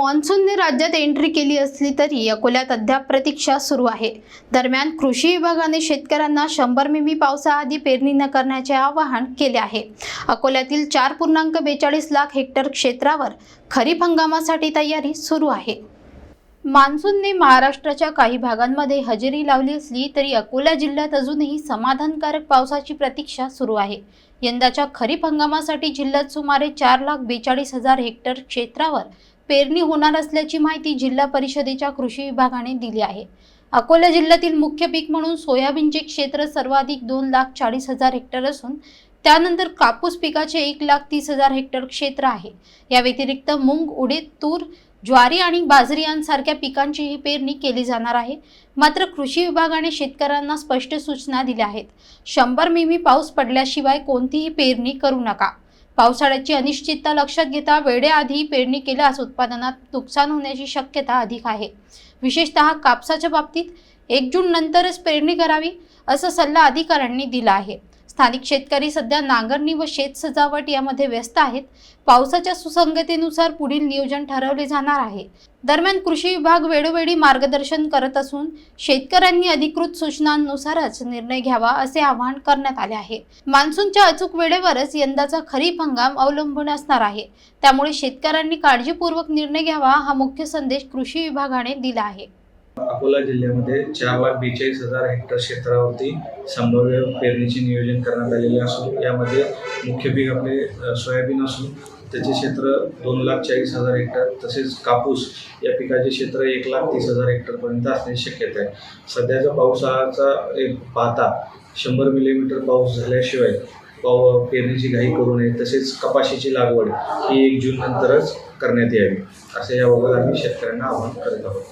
मान्सूनने राज्यात एंट्री केली असली तरी अकोल्यात अद्याप प्रतीक्षा सुरू आहे. दरम्यान कृषी विभागाने शेतकऱ्यांना शंभर मिमी पावसाआधी पेरणी न करण्याचे आवाहन केले आहे. अकोल्यातील चार पूर्णांक बेचाळीस लाख हेक्टर क्षेत्रावर खरीप हंगामासाठी तयारी सुरू आहे. मान्सूनने महाराष्ट्राच्या काही भागांमध्ये हजेरी लावली असली तरी अकोला जिल्ह्यात अजूनही समाधानकारक पावसाची प्रतीक्षा सुरू आहे. यंदाच्या खरीप हंगामासाठी जिल्ह्यात सुमारे चार लाख बेचाळीस हजार हेक्टर क्षेत्रावर पेरणी होणार असल्याची माहिती जिल्हा परिषदेच्या कृषी विभागाने दिली आहे. अकोला जिल्ह्यातील मुख्य पीक म्हणून सोयाबीनचे क्षेत्र सर्वाधिक दोन लाख चाळीस हजार हेक्टर असून त्यानंतर कापूस पिकाचे एक लाख तीस हजार हेक्टर क्षेत्र आहे. या व्यतिरिक्त मूंग उडीद तूर ज्वारी आणि बाजरी यांसारख्या पिकांचीही पेरणी केली जाणार आहे. मात्र कृषी विभागाने शेतकऱ्यांना स्पष्ट सूचना दिल्या आहेत. शंभर मिमी पाऊस पडल्याशिवाय कोणतीही पेरणी करू नका. पावसाळ्याची अनिश्चितता लक्षात घेता वेळेआधी पेरणी केल्यास उत्पादनात नुकसान होण्याची शक्यता अधिक आहे. विशेषतः कापसाच्या बाबतीत एक जून नंतरच पेरणी करावी असा सल्ला अधिकाऱ्यांनी दिला आहे. स्थानिक शेतकरी सध्या नांगरणी व शेत सजावट यामध्ये व्यस्त आहेत. पावसाच्या सुसंगतीनुसार पुढील नियोजन ठरवले जाणार आहे. दरम्यान कृषी विभाग वेळोवेळी मार्गदर्शन करत असून शेतकऱ्यांनी अधिकृत सूचनांनुसारच निर्णय घ्यावा असे आवाहन करण्यात आले आहे. मान्सूनच्या अचूक वेळेवरच यंदाचा खरीप हंगाम अवलंबून असणार आहे. त्यामुळे शेतकऱ्यांनी काळजीपूर्वक निर्णय घ्यावा हा मुख्य संदेश कृषी विभागाने दिला आहे. अकोला जिल्ह्यामध्ये चार लाख बेचाळीस हजार हेक्टर क्षेत्रावरती संभाव्य पेरणीचे नियोजन करण्यात आलेले असून यामध्ये मुख्य पीक आपले सोयाबीन असून त्याचे क्षेत्र दोन लाख चाळीस हजार हेक्टर तसेच कापूस या पिकाचे क्षेत्र एक लाख तीस हजार हेक्टरपर्यंत असण्याची शक्यता आहे. सध्याचा पावसाचा एक पाहता शंभर मिलीमीटर पाऊस झाल्याशिवाय पाव पेरणीची घाई करू नये. तसेच कपाशीची लागवड ही एक जून नंतरच करण्यात यावी असे याबाबत आम्ही शेतकऱ्यांना आवाहन करत आहोत.